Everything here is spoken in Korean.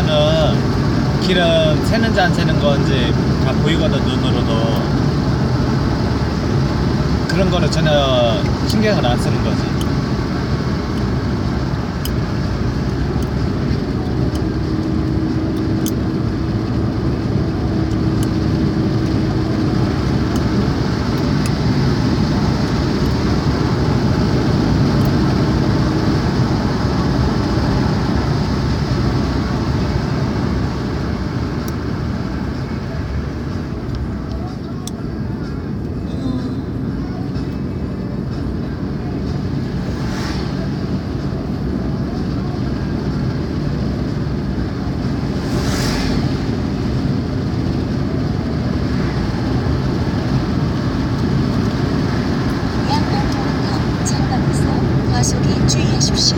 타면은 기름 새는지 안 새는 건지 다 보이거든 눈으로도. 그런 거를 전혀 신경을 안 쓰는 거지 军也是不是？